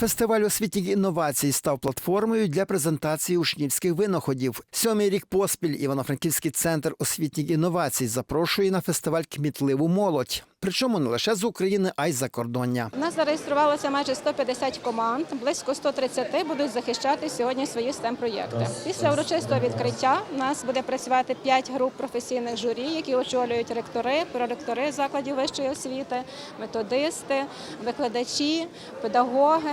Фестиваль освітніх інновацій став платформою для презентації учнівських винаходів. Сьомий рік поспіль Івано-Франківський центр освітніх інновацій запрошує на фестиваль кмітливу молодь. Причому не лише з України, а й за кордоння. У нас зареєструвалося майже 150 команд, близько 130 будуть захищати сьогодні свої stem проєкти. Після урочистого відкриття у нас буде працювати 5 груп професійних журі, які очолюють ректори, проректори закладів вищої освіти, методисти, викладачі, педагоги.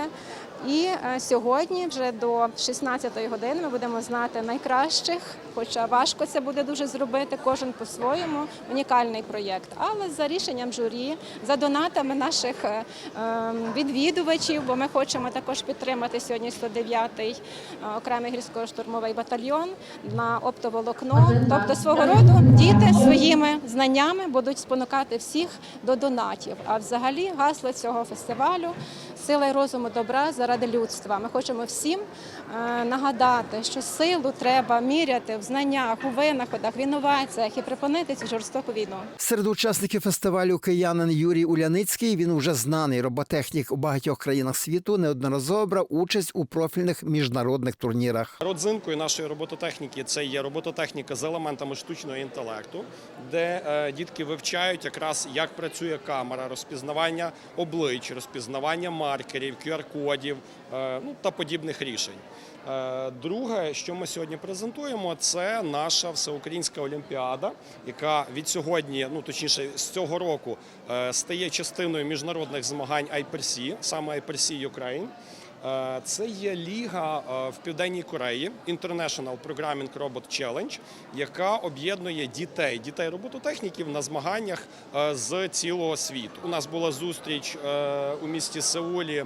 І е, сьогодні, вже до 16-ї години, ми будемо знати найкращих, хоча важко це буде дуже зробити, кожен по-своєму унікальний проєкт. Але за рішенням журі, за донатами наших е, е, відвідувачів, бо ми хочемо також підтримати сьогодні 109-й е, окремий гірсько-штурмовий батальйон на оптоволокно. Тобто свого роду діти своїми знаннями будуть спонукати всіх до донатів. А взагалі гасло цього фестивалю сила і розуму добра заради людства. Ми хочемо всім е, нагадати, що силу треба міряти в знаннях, у винаходах, в інноваціях і припинити цю жорстоку війну. Серед учасників фестивалю киянин Юрій Уляницький. Він уже знаний роботехнік у багатьох країнах світу. Неодноразово брав участь у профільних міжнародних турнірах. Родзинкою нашої робототехніки це є робототехніка з елементами штучного інтелекту, де е, дітки вивчають якраз як працює камера, розпізнавання облич, розпізнавання маркерів, QR-кодів е, ну, та подібних рішень. Е, Друге, що ми сьогодні презентуємо, це наша всеукраїнська олімпіада, яка від сьогодні, ну точніше, з цього року е, стає частиною міжнародних змагань IPRC, саме IPRC Ukraine. Е, Це є ліга е, в Південній Кореї International Programming Robot Challenge, яка об'єднує дітей, дітей робототехніків на змаганнях е, з цілого світу. У нас була зустріч у місті Сеулі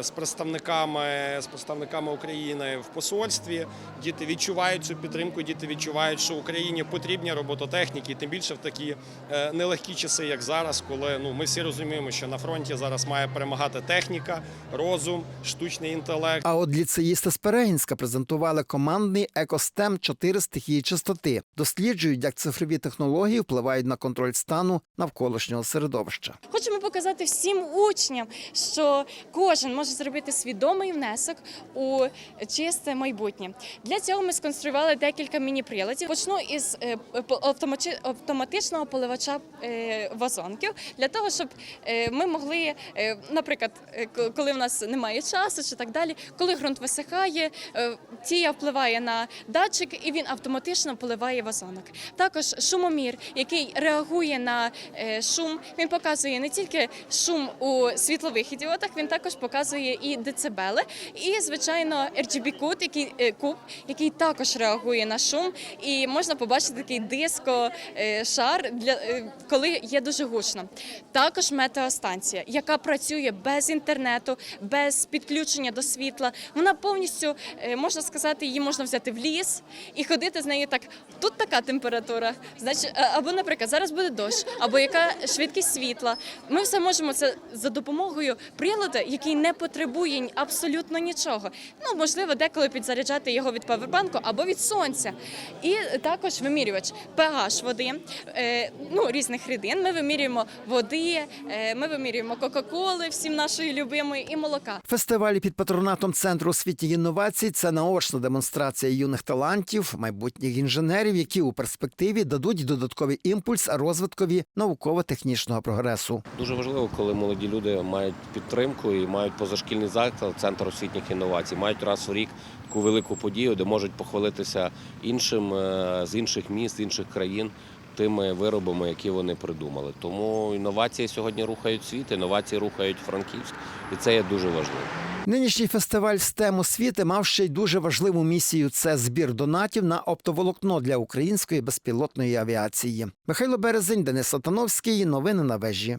з представниками з представниками України в посольстві. Діти відчувають цю підтримку. Діти відчувають, що Україні потрібні робототехніки, тим більше в такі нелегкі часи, як зараз, коли ну ми всі розуміємо, що на фронті зараз має перемагати техніка, розум, штучний інтелект. А от ліцеїсти з Перегінська презентували командний екостем 4 стихії чистоти. Досліджують, як цифрові технології впливають на контроль стану навколишнього середовища. Хочемо показати всім учням, що кожен може зробити свідомий внесок у чисте майбутнє. Для цього ми сконструювали декілька міні-приладів. Почну із е, автоматичного поливача е, вазонків для того, щоб е, ми могли, наприклад, коли в нас немає часу чи так далі, коли ґрунт висихає, е, тія впливає на датчик і він автоматично поливає вазонок. Також шумомір, який реагує на е, шум, він показує не тільки шум у світлових ідіотах, він також показує і децибели. І, звичайно, RGB кут, який е, куб, який також реагує на шум, і можна побачити такий диско шар для коли є дуже гучно. Також метеостанція, яка працює без інтернету, без підключення до світла. Вона повністю е, можна сказати, її можна взяти в ліс і ходити з нею так. Тут така температура, значить, е, або, наприклад, зараз буде дощ, або яка швидкість світла. Ми все можемо це за допомогою приладу, який не потребує абсолютно нічого. Ну можливо, деколи підзаряджати його від павербанку або від сонця. І також вимірювач pH води, е, ну різних рідин. Ми вимірюємо води, ми вимірюємо Кока-Коли, всім нашої любимої, і молока. Фестивалі під патронатом Центру освітніх інновацій це наочна демонстрація юних талантів, майбутніх інженерів, які у перспективі дадуть додатковий імпульс розвиткові науково-технічного прогресу. Дуже важливо, коли молоді люди мають підтримку і мають позашкільний заклад, центр освітніх інновацій, мають раз у рік таку велику подію, де можуть похвалитися іншим е, з інших міст, інших країн. Тими виробами, які вони придумали. Тому інновації сьогодні рухають світ, інновації рухають Франківськ, і це є дуже важливо. Нинішній фестиваль STEM освіти мав ще й дуже важливу місію: це збір донатів на оптоволокно для української безпілотної авіації. Михайло Березень, Денис Сатановський. Новини на вежі.